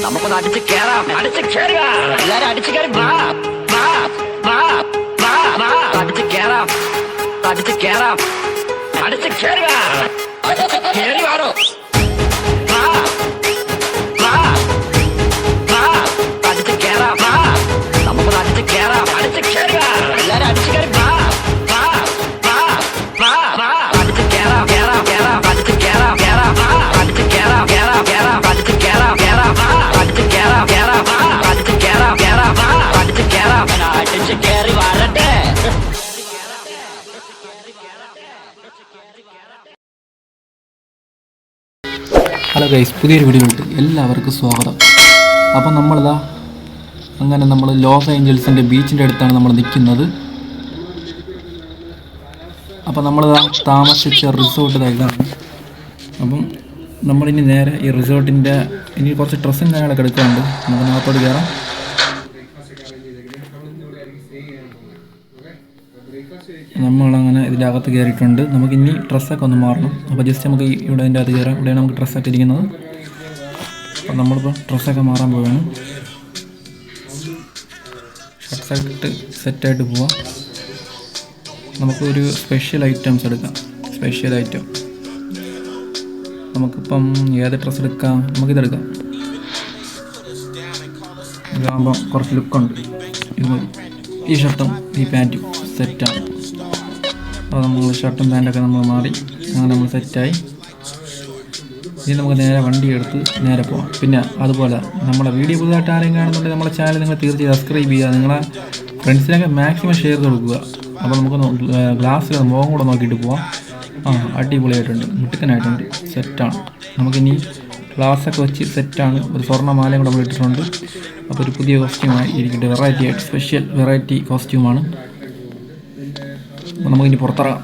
നമുക്കൊന്ന് അടിച്ച് കേറാം. അടിച്ച് കേറുക. എല്ലാരും അടിച്ച് കയറി വാ വാ വാ വാ വാ. അടിച്ച് കേറാം. അടിച്ച് കേറാം. അടിച്ച് കേറുക. കേറി വാടോ. ഗൈസ് പുതിയൊരു വീഡിയോയിലോട്ട് എല്ലാവർക്കും സ്വാഗതം. അപ്പം നമ്മളിതാ അങ്ങനെ നമ്മൾ ലോസ് ഏഞ്ചൽസിന്റെ ബീച്ചിന്റെ അടുത്താണ് നമ്മൾ നിൽക്കുന്നത്. അപ്പം നമ്മൾ താമസിച്ച റിസോർട്ട് ഇതാ ഇതാണ്. അപ്പം നമ്മളിനി നേരെ ഈ റിസോർട്ടിന്റെ ഇനി കുറച്ച് ഡ്രസ്സിന്റെ കാര്യങ്ങളൊക്കെ എടുക്കാറുണ്ട് നമുക്ക് നാളത്തോട് കയറാം. നമ്മളങ്ങനെ ഇതിന്റെ അകത്ത് കയറിയിട്ടുണ്ട്. നമുക്ക് ഇനി ഡ്രസ്സൊക്കെ ഒന്ന് മാറണം. അപ്പോൾ ജസ്റ്റ് നമുക്ക് ഇവിടെ അതിന്റെ അകത്ത് കയറാം. ഇവിടെയാണ് നമുക്ക് ഡ്രസ്സൊക്കെ ഇരിക്കുന്നത് അപ്പം നമ്മളിപ്പോൾ ഡ്രസ്സൊക്കെ മാറാൻ പോവുകയാണ്. ഷർട്ട്സൊക്കെ ഇട്ട് സെറ്റായിട്ട് പോവാം. നമുക്കൊരു സ്പെഷ്യൽ ഐറ്റംസ് എടുക്കാം. സ്പെഷ്യൽ ഐറ്റം നമുക്കിപ്പം ഏത് ഡ്രസ്സ് എടുക്കാം? നമുക്കിതെടുക്കാം. ഇതാകുമ്പം കുറച്ച് ലുക്കുണ്ട് ഇത് മതി. ഈ ഷർട്ടും ഈ പാന്റും സെറ്റാണ് അപ്പോൾ നമ്മൾ ഷർട്ടും പാന്റൊക്കെ നമ്മൾ മാറി. അങ്ങനെ നമ്മൾ സെറ്റായി ഇനി നമുക്ക് നേരെ വണ്ടി എടുത്ത് നേരെ പോവാം. പിന്നെ അതുപോലെ നമ്മുടെ വീഡിയോ പുതുതായിട്ട് ആരെയും കാണുന്നുണ്ടെങ്കിൽ നമ്മുടെ ചാനൽ നിങ്ങൾ തീർച്ചയായും സബ്സ്ക്രൈബ് ചെയ്യുക. നിങ്ങളെ ഫ്രണ്ട്സിനൊക്കെ മാക്സിമം ഷെയർ കൊടുക്കുക. അപ്പോൾ നമുക്ക് ഗ്ലാസ്സിൽ മുഖം കൂടെ നോക്കിയിട്ട് പോവാം. ആ അടിപൊളിയായിട്ടുണ്ട്. മുട്ടിക്കനായിട്ടുണ്ട് സെറ്റാണ് നമുക്കിനി ഗ്ലാസ്സൊക്കെ വെച്ച് സെറ്റാണ് ഒരു സ്വർണമാലയും കൂടെ നമ്മൾ ഇട്ടിട്ടുണ്ട്. അപ്പോൾ ഒരു പുതിയ കോസ്റ്റ്യൂമായി ഇരിക്കട്ടെ വെറൈറ്റി ആയിട്ട് സ്പെഷ്യൽ വെറൈറ്റി കോസ്റ്റ്യൂമാണ് നമുക്കിനി പുറത്തിറങ്ങാം.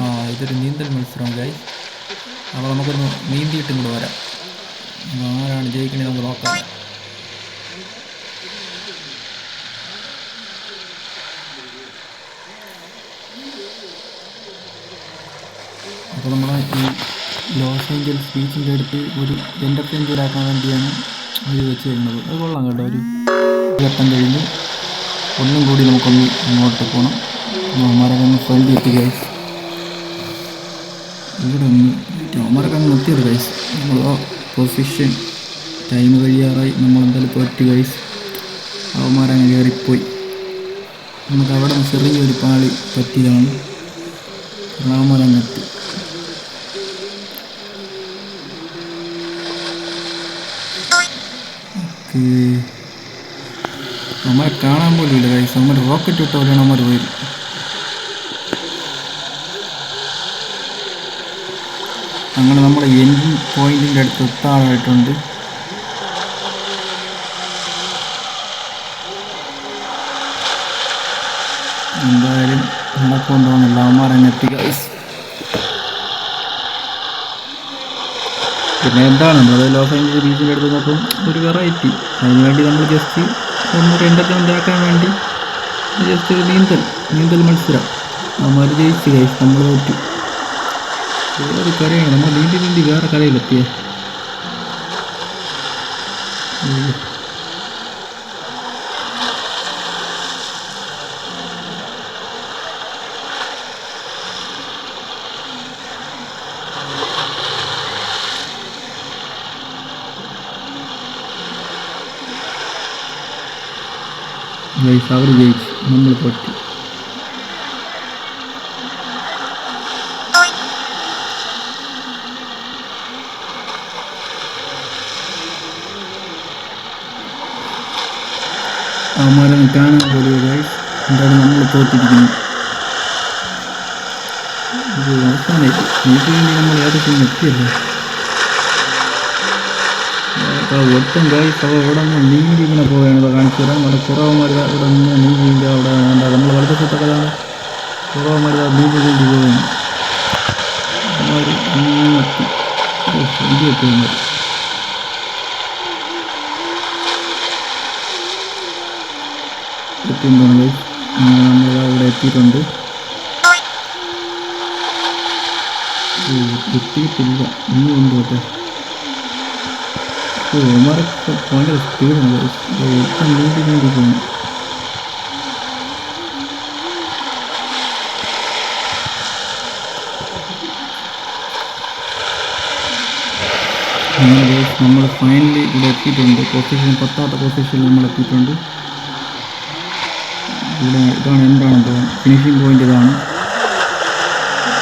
ആ ഇതൊരു നീന്തൽ മത്സരം ഗായ് അപ്പോൾ നമുക്കൊന്ന് നീന്തിയിട്ടും കൂടെ വരാം. ആരാണ് ജയിക്കണേ നമുക്ക് നോക്കാം. അപ്പോൾ നമ്മൾ ഈ ലോസ് ഏഞ്ചൽസ് ബീച്ചിന്റെ അടുത്ത് ഒരു എന്റർടൈൻമെന്റ് ആക്കാൻ വേണ്ടിയാണ് ഇത് വെച്ച് തരുന്നത് അത് കൊള്ളാം കേട്ടോ ഒരു ഘട്ടം കഴിഞ്ഞ്. ഒന്നും കൂടി നമുക്കൊന്ന് ഇങ്ങോട്ട് പോകണം ഒന്ന് ഫ്രണ്ട് എത്തി ഗൈസ് ഇവിടെ ഒന്ന് അവന്മാരൊക്കെ എത്തിയത് ഗൈസ് നമ്മൾ പൊസിഷൻ ടൈം കഴിയാറായി. നമ്മളെന്തായാലും തോറ്റ് ഗൈസ് അവന്മാരങ്ങ് കയറിപ്പോയി. നമുക്ക് അവിടെ നിന്ന് ചെറിയൊരു പാളി പറ്റിയതാണ്. അവന്മാരങ്ങ് എത്തി ഓക്കേ. നമ്മളെ കാണാൻ പോലും ഇല്ല കൈസ് നമ്മൾ റോക്കറ്റ് ഇട്ട പോലെയാണ് നമ്മൾ പോയി അങ്ങനെ നമ്മുടെ എൻജിൻ പോയിന്റിന്റെ അടുത്ത് എത്താറായിട്ടുണ്ട് എന്തായാലും നടക്കൊണ്ടോന്നില്ല അവന്മാരങ്ങ് എത്തി ഗൈസ് പിന്നെ എന്താണ്? നമ്മൾ ലോസ് ഏഞ്ചൽസ് ബീച്ചിന്റെ അടുത്ത് നോക്കും ഒരു വെറൈറ്റി അതിനുവേണ്ടി നമ്മൾ ജസ്റ്റ് ഒന്നൊരു എന്റർടൈൻമെന്റ് ഉണ്ടാക്കാൻ വേണ്ടി ജസ്റ്റ് ഒരു നീന്തൽ നീന്തൽ മത്സരം. നമ്മൾ ജയിച്ച് കഴിച്ചു നമ്മൾ തോറ്റു. വേറെ കരയാണ്. നമ്മൾ നീന്തി നീന്തി വേറെ കരയിലെത്തിയേ. അയ്യോ. ഗൈസ് അവർ ജയിച്ചു നമ്മൾ തോറ്റു അവന്മാരെ കാണാൻ പോലും ഗൈസ് എന്താണ് നമ്മൾ തോറ്റിരിക്കുന്നു ഇത് അവസാനമായി നമുക്ക് വേണ്ടി നമ്മൾ ഏതൊക്കെ എത്തിയല്ലോ ഒട്ടും ഗൈസ് അവ ഇവിടെ നിന്ന് നീന്തി ഇങ്ങനെ പോവുകയാണ് ഇതാ കാണിച്ചു തരാം നമ്മുടെ കുറവന്മാർ ഇവിടെ നിന്ന് നീന്തി അവിടെ എന്താ നമ്മൾ വലത്തെ സ്ഥലത്തൊക്കെ ഇതാണ് കുറവന്മാർ നീന്തി നീന്തി പോവുകയാണ് അവന്മാർ അങ്ങെത്തി ഓ എന്ത് പറ്റും എത്തിയിട്ടുണ്ടാണ് ഗൈസ് നമ്മൾ അവിടെ എത്തിയിട്ടുണ്ട് ഓ, എത്തിയിട്ടില്ല ഇനി ഉണ്ട് കേട്ടോ ഓ ഇവന്മാരൊക്കെ ഭയങ്കര സ്പീഡുണ്ട് ഇപ്പം നീന്തി അങ്ങനെ നമ്മൾ ഫൈനലി ഇവിടെ എത്തിയിട്ടുണ്ട്. പൊസിഷൻ പത്താമത്തെ പൊസിഷനിൽ നമ്മൾ എത്തിയിട്ടുണ്ട്. ഇവിടെ ഇതാണ് എന്താണ് ഫിനിഷിംഗ് പോയിന്റ് ഇതാണ്.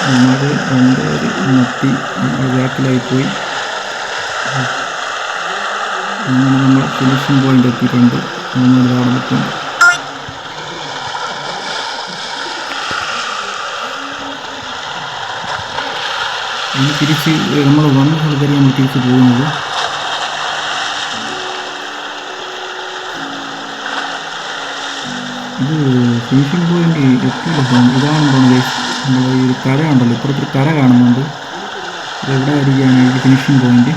നമ്മൾ രണ്ട് ഒരു നിർത്തി ബാക്കിലായി പോയി. അങ്ങനെ നമ്മൾ ഫിനിഷിംഗ് പോയിന്റ് എത്തിയിട്ടുണ്ട്. നമ്മൾ അവിടെ നിൽക്കും ഇനി തിരിച്ച് നമ്മൾ വന്ന സ്ഥലത്തേക്ക് നമ്മൾ തിരിച്ച് പോകുന്നത്. ഇത് ഫിനിഷിംഗ് പോയിന്റ് എത്തിയില്ല തോന്നുന്നു. തോന്നുന്നത് നമ്മൾ ഈ കര ഉണ്ടല്ലോ. ഇപ്പുറത്തൊരു കര കാണുന്നുണ്ട്. എവിടെ വരികയാണ് ഈ ഫിനിഷിംഗ് പോയിന്റ്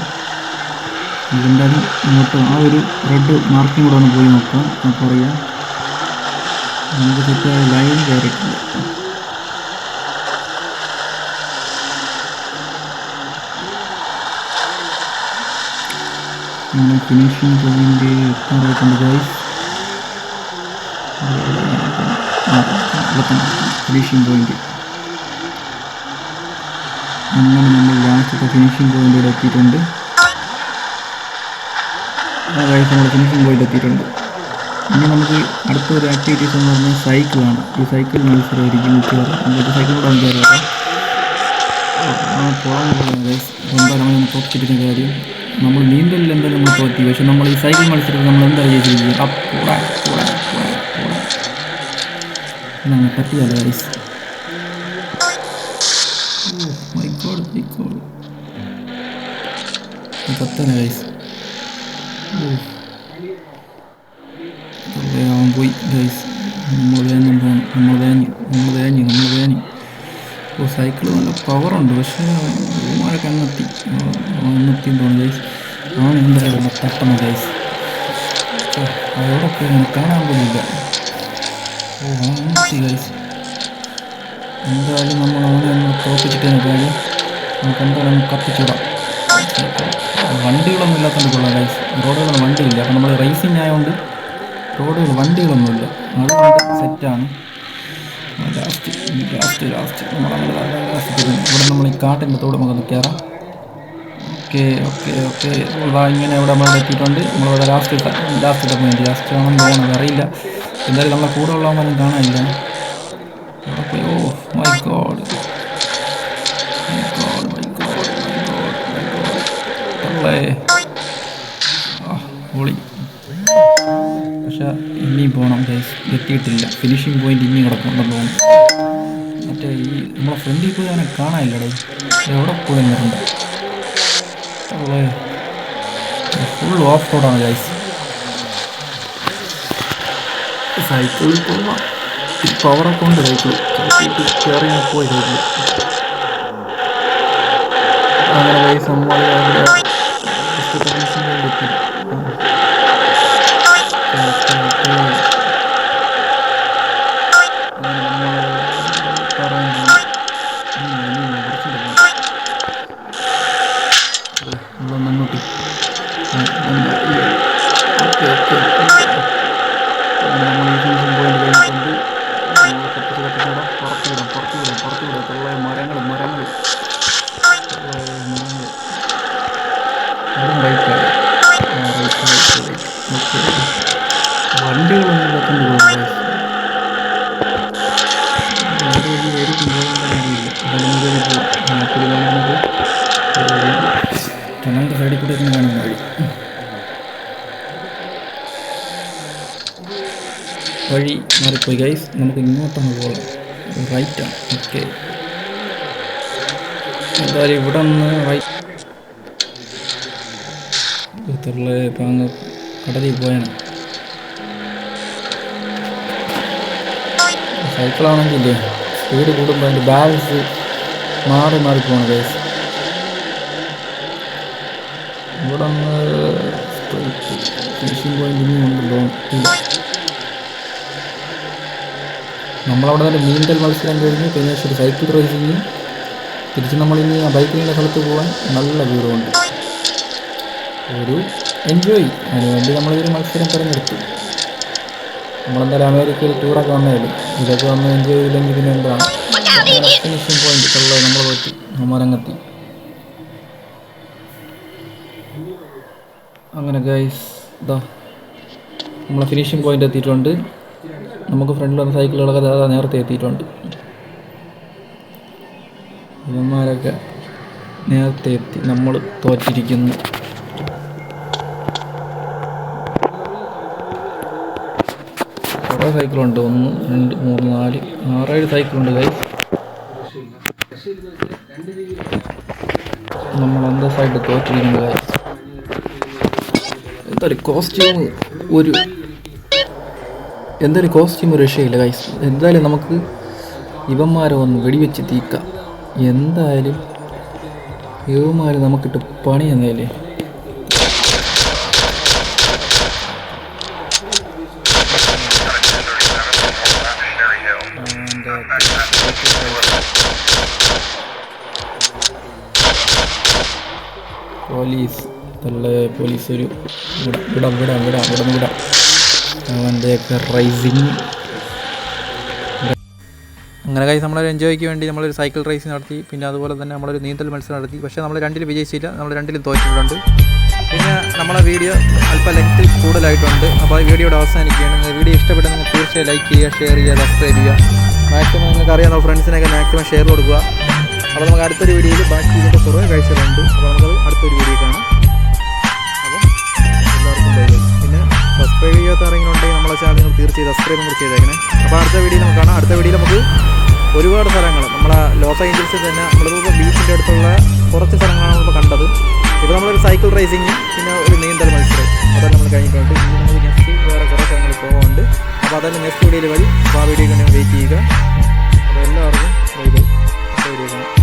ഇതെന്തായാലും ഇങ്ങോട്ട് ആ ഒരു റെഡ് മാർക്കിംഗ് കൂടെ ഒന്ന് പോയി നോക്കാം. നമുക്കറിയാം നമുക്ക് തെറ്റായ ലൈൻ കയറിയിട്ടില്ല. അങ്ങനെ ഫിനിഷിംഗ് പോയിന്റ് എത്താറായിട്ടുണ്ട് ഗൈസ് ഫിനിഷിംഗ് പോയിന്റ് അങ്ങനെ നമ്മൾ ലാസ്റ്റത്തെ ഫിനിഷിംഗ് പോയിന്റ് ഇവിടെ എത്തിയിട്ടുണ്ട്. ഗൈസ് നമ്മൾ ഫിനിഷിംഗ് പോയിന്റ് എത്തിയിട്ടുണ്ട് ഇനി നമുക്ക് അടുത്ത ഒരു ആക്ടിവിറ്റീസ് എന്ന് പറഞ്ഞാൽ സൈക്കിളാണ് ഈ സൈക്കിൾ മത്സരമായിരിക്കും മിക്കവാറും. നമുക്ക് സൈക്കിൾ കൂടെ അഞ്ചാറ് ആ പോകാൻ നമ്മൾ കാര്യം നമ്മൾ നീന്തലിൽ എന്തായാലും നമ്മൾ തോറ്റി പക്ഷെ നമ്മൾ ഈ സൈക്കിൾ മത്സരത്തിൽ നമ്മൾ എന്താ ചെയ്തിരിക്കുക അപ്പ് കൂടാ കൂടാ കൂടാ കൂടാ ഇതങ്ങ് പറ്റിയല്ല ഗൈസ് കത്തന ഗൈസ് അവൻ പോയി ഗൈസ് നമ്മൾ വേഞ്ഞു പോകണം നമ്മൾ വേഞ്ഞു നമ്മൾ വേഞ്ഞു നമ്മൾ വേഞ്ഞു ഓ സൈക്കിൾ നല്ല പവറുണ്ട് പക്ഷേ ഇവന്മാരൊക്കെ അങ്ങെത്തി അങ്ങെത്തി തോന്നുന്നു ഗൈസ് അവൻ എന്തായാലും തട്ടണം ഗൈസ് അതോടൊക്കെ കാണാൻ പോലില്ല ഓ അങ്ങെത്തി ഗൈസ് എന്തായാലും നമ്മൾ അവനെ ഒന്ന് തോപ്പിച്ചിട്ടേ കാര്യം നമുക്ക് എന്തായാലും കത്തിച്ചിടാം വണ്ടികളൊന്നും ഇല്ലാത്തതുകൊണ്ട് കൊള്ളാം ഗൈസ് റോഡുകളൊന്നും വണ്ടിയില്ല. അപ്പം നമ്മൾ റേസിംഗ് ആയതുകൊണ്ട് റോഡുകൾ വണ്ടികളൊന്നുമില്ല. അതുകൊണ്ട് സെറ്റാണ് ലാസ്റ്റ് ലാസ്റ്റ് ലാസ്റ്റ് നമ്മളങ്ങനെ ലാസ്റ്റ് ഇവിടെ നമ്മൾ ഈ കാട്ടിന്റെ തോട് നമുക്കൊന്ന് കയറാം ഓക്കെ ഓക്കെ ഓക്കെ. ഇങ്ങനെ ഇവിടെ നമ്മൾ എത്തിയിട്ടുണ്ട്. നമ്മളിവിടെ ലാസ്റ്റ് ലാസ്റ്റ് പോയിന്റ്. ലാസ്റ്റ് ആണെന്ന് തോന്നുന്നത് അറിയില്ല. എന്തായാലും നമ്മളെ കൂടെ ഉള്ളവന്മാരും കാണാനില്ല. ഓ മൈ ഗോഡ് ഇനിയും പോകണം ഗൈസ് എത്തിയിട്ടില്ല. ഫിനിഷിംഗ് പോയിന്റ് ഇനിയും കിടക്കുന്നുണ്ടെന്ന് തോന്നുന്നു. മറ്റേ ഈ നമ്മളെ ഫ്രണ്ടിൽ പോയി അവനെ കാണാനില്ലടേ. എവിടെ പോയി നിറണ്ട ഫുൾ ഓഫ് റോഡാണ് ഗൈസ് സൈക്കിളിൽ പോവാം. പവറൊക്കെ ഉണ്ട് സൈക്കിൾ കയറി പോയി സൈക്കിൾ അങ്ങനെ ഗൈസ് നമ്മൾ മാറിപ്പോയി ഗൈസ് നമുക്ക് ഇങ്ങോട്ടൊന്ന് പോകാം. റൈറ്റാണ് ഓക്കെ എന്തായാലും ഇവിടെ നിന്ന് റൈറ്റ് ഇത്തരത്തിലുള്ള ഇപ്പം അങ്ങ് കടലിൽ പോയാണ്. സൈക്കിളാണെങ്കിലേ സ്പീഡ് കൂടുമ്പോൾ അതിന്റെ ബാലൻസ് മാറി മാറി പോകണം ഗൈസ് ഇവിടെ നിന്ന് ഫിനിഷിംഗ് പോയിന്റ് ഇനിയും ഉണ്ടല്ലോ ഇല്ല നമ്മളവിടെ തന്നെ നീന്തൽ മത്സരം കഴിഞ്ഞ് പിന്നെ ഒരു സൈക്കിൾ റേസിങ് തിരിച്ച് നമ്മളിനി ആ ബൈക്കിങ്ങിന്റെ സ്ഥലത്ത് പോകാൻ നല്ല ദൂരമുണ്ട് ഒരു എൻജോയ് അതിനുവേണ്ടി നമ്മളൊരു മത്സരം തിരഞ്ഞെടുത്തു. നമ്മളെന്തായാലും അമേരിക്കയിൽ ടൂറൊക്കെ വന്നതല്ലേ? ഇതൊക്കെ വന്ന് എൻജോയ് ചെയ്തില്ലെങ്കിൽ പിന്നെ എന്താണ് ഫിനിഷിംഗ് പോയിന്റ് ഉള്ളത് നമ്മൾ പറ്റി നമ്മരങ്ങെത്തി അങ്ങനെ ഗൈസ് ഇതാ നമ്മളെ ഫിനിഷിംഗ് പോയിന്റ് എത്തിയിട്ടുണ്ട്. നമുക്ക് ഫ്രണ്ടിൽ വന്ന സൈക്കിളുകളൊക്കെ ദാദാ നേരത്തെ എത്തിയിട്ടുണ്ട്. ഇവന്മാരൊക്കെ നേരത്തെ എത്തി. നമ്മൾ തോറ്റിരിക്കുന്നു. കുറേ സൈക്കിളുണ്ട് ഒന്ന് രണ്ട് മൂന്ന് നാല് ആറേഴ് സൈക്കിളുണ്ട് കൈ നമ്മൾ അന്തസ്സായിട്ട് തോറ്റിരിക്കുന്നു കൈ എന്തൊരു കോസ്റ്റ്യൂം ഒരു എന്തൊരു കോസ്റ്റ്യൂം ഒരു രക്ഷയില്ല കൈസ് എന്തായാലും നമുക്ക് ഇവന്മാരെ ഒന്ന് വെടിവെച്ച് തീക്കാം. എന്തായാലും ഇവന്മാർ നമുക്കിട്ട് പണി എന്നല്ലേ പോലീസ്. നല്ല പോലീസ് ഒരു വിടാം വിടാം വിടാം വിടാം വിടാം. അവന്റെയൊക്കെ റൈസിങ് അങ്ങനെ കഴിഞ്ഞ് നമ്മളൊരു എൻജോയ്ക്ക് വേണ്ടി നമ്മളൊരു സൈക്കിൾ റേസ് നടത്തി പിന്നെ അതുപോലെ തന്നെ നമ്മളൊരു നീന്തൽ മത്സരം നടത്തി. പക്ഷേ നമ്മൾ രണ്ടിലും വിജയിച്ചില്ല നമ്മൾ രണ്ടിലും തോറ്റിട്ടുണ്ട്. പിന്നെ നമ്മളെ വീഡിയോ അല്പം ലെങ്ത് കൂടുതലായിട്ടുണ്ട്. അപ്പോൾ ഈ വീഡിയോയുടെ അവസാനിക്കുകയാണ്. നിങ്ങൾ വീഡിയോ ഇഷ്ടപ്പെട്ട നിങ്ങൾ തീർച്ചയായും ലൈക്ക് ചെയ്യുക ഷെയർ ചെയ്യുക സബ്സ്ക്രൈബ് ചെയ്യുക. മാക്സിമം നിങ്ങൾക്ക് അറിയാവുന്ന ഫ്രണ്ട്സിനൊക്കെ മാക്സിമം ഷെയർ കൊടുക്കുക. അപ്പോൾ നമുക്ക് അടുത്തൊരു വീഡിയോയിൽ ബാക്കി ഇതിന്റെ കുറേ കാഴ്ചകളുണ്ട്. അപ്പോൾ നമുക്കത് അടുത്തൊരു വീഡിയോ കാണാം. വഴിയാത്ത ആരെങ്കിലും ഉണ്ടെങ്കിൽ നമ്മളെ ചാനൽ നിങ്ങൾ തീർച്ചയായും സബ്സ്ക്രൈബ് കൂടി ചെയ്തേക്കണേ. അപ്പോൾ അടുത്ത വീഡിയോ നമുക്ക് കാണാം. അടുത്ത വീഡിയോയിൽ നമുക്ക് ഒരുപാട് സ്ഥലങ്ങൾ. നമ്മളെ ലോസ് ഏഞ്ചൽസിൽ തന്നെ നമ്മളിപ്പോൾ ബീച്ചിന്റെ അടുത്തുള്ള കുറച്ച് സ്ഥലങ്ങളാണ് നമ്മൾ കണ്ടത്. ഇപ്പോൾ നമ്മളൊരു സൈക്കിൾ റേസിങ്ങും പിന്നെ ഒരു നീന്തൽ മത്സരം. അതെല്ലാം നമ്മൾ കഴിഞ്ഞിട്ടുണ്ട്. ഇനി നമ്മൾ നെക്സ്റ്റ് വേറെ കുറേ സ്ഥലങ്ങൾ പോകുന്നുണ്ട് അപ്പോൾ അതെല്ലാം നെക്സ്റ്റ് വീഡിയോയിൽ വരും. അപ്പോൾ ആ വീഡിയോ കണ്ടെങ്കിൽ വെയിറ്റ് ചെയ്യുക. അപ്പോൾ എല്ലാവർക്കും വീഡിയോ